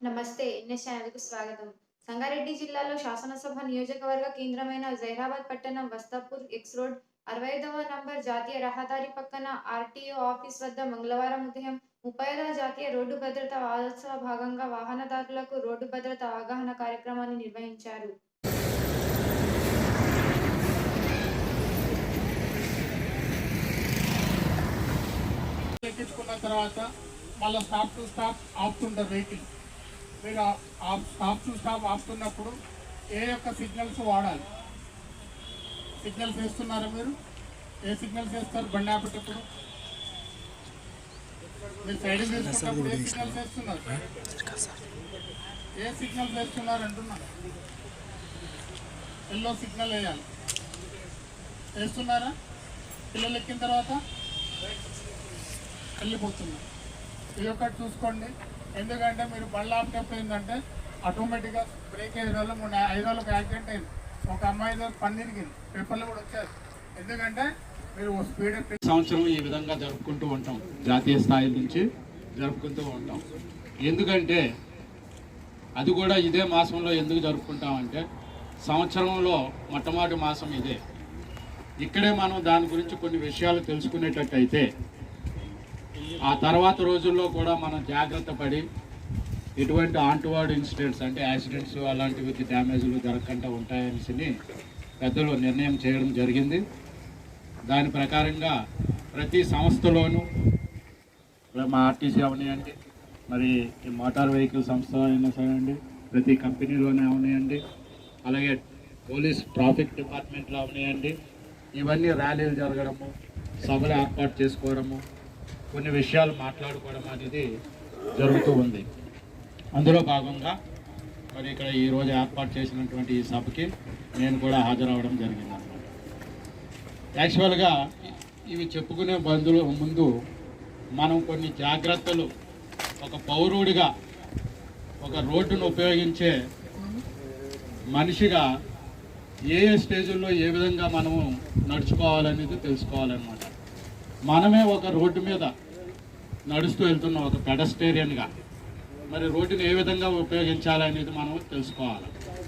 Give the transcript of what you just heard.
నమస్తే ఎన్ఎస్ ఛానల్కు స్వాగతం. సంగారెడ్డి జిల్లాలో శాసనసభ నియోజకవర్గ కేంద్రమైన జైరాబాద్ పట్టణం వస్తాపూర్ ఎక్స్ రోడ్ అరవై ఐదవ నంబర్ జాతీయ రహదారి పక్కన ఆర్టీఓ ఆఫీస్ వద్ద మంగళవారం ఉదయం ముప్పై ఐదవ జాతీయ రోడ్డు భద్రత వారోత్సవ భాగంగా వాహనదారులకు రోడ్డు భద్రత అవగాహన కార్యక్రమాన్ని నిర్వహించారు. తర్వాత మళ్ళీ స్టాప్ టు స్టాప్ ఆపుతుంటారు వెహికల్ మీరు స్టాప్ టు స్టాప్ ఆపుతున్నప్పుడు ఏ యొక్క సిగ్నల్స్ వాడాలి? సిగ్నల్స్ వేస్తున్నారా మీరు? ఏ సిగ్నల్స్ వేస్తారు? బండి ఆపేటప్పుడు? మీరు సైడింగ్ తీసుకున్నప్పుడు ఏ సిగ్నల్స్ వేస్తున్నారు? ఏ సిగ్నల్స్ వేస్తున్నారు అంటున్నారు ఎల్లో సిగ్నల్ వేయాలి. వేస్తున్నారా? పిల్లలు ఎక్కిన తర్వాత వెళ్ళిపోతున్నారు. ఇది ఒకటి చూసుకోండి. ఎందుకంటే మీరు బండ్లు ఆపేటప్పుడు ఏంటంటే ఆటోమేటిక్గా బ్రేక్ ఐదు రోజులు మూడు ఐదు రోజులకు యాక్సిడెంట్ అయింది. ఒక అమ్మాయి పని తిరిగింది. పేపర్లు కూడా వచ్చారు ఎందుకంటే మీరు స్పీడ్ సంవత్సరం ఈ విధంగా జరుపుకుంటూ ఉంటాం. జాతీయ స్థాయి నుంచి జరుపుకుంటూ ఉంటాం. ఎందుకంటే అది కూడా ఇదే మాసంలో ఎందుకు జరుపుకుంటామంటే సంవత్సరంలో మొట్టమొదటి మాసం ఇదే. ఇక్కడే మనం దాని గురించి కొన్ని విషయాలు తెలుసుకునేటట్టయితే ఆ తర్వాత రోజుల్లో కూడా మనం జాగ్రత్త పడి ఎటువంటి ఆంటువార్డ్ ఇన్సిడెంట్స్ అంటే యాక్సిడెంట్స్ అలాంటివి డ్యామేజ్లు జరగకుండా ఉంటాయని పెద్దలు నిర్ణయం చేయడం జరిగింది. దాని ప్రకారంగా ప్రతి సంస్థలోనూ మా ఆర్టీసీ అవనివ్వండి మరి ఈ మోటార్ వెహికల్ సంస్థ అయినా సరే అండి ప్రతి కంపెనీలోనే అవనివ్వండి అలాగే పోలీస్ ట్రాఫిక్ డిపార్ట్మెంట్లో అవనివ్వండి ఇవన్నీ ర్యాలీలు జరగడము సభలు ఏర్పాటు చేసుకోవడము కొన్ని విషయాలు మాట్లాడుకోవడం అనేది జరుగుతూ ఉంది. అందులో భాగంగా మరి ఇక్కడ ఈరోజు ఏర్పాటు చేసినటువంటి ఈ సభకి నేను కూడా హాజరవడం జరిగింది అన్నమాట. యాక్చువల్గా ఇవి చెప్పుకునే బంధువుల ముందు మనం కొన్ని జాగ్రత్తలు ఒక పౌరుడిగా ఒక రోడ్డును ఉపయోగించే మనిషిగా ఏ ఏ స్టేజుల్లో ఏ విధంగా మనము నడుచుకోవాలనేది తెలుసుకోవాలన్నమాట. మనమే ఒక రోడ్డు మీద నడుస్తూ వెళ్తున్న ఒక పెడస్టేరియన్గా. మరి రోడ్డుని ఏ విధంగా ఉపయోగించాలనేది మనం తెలుసుకోవాలి.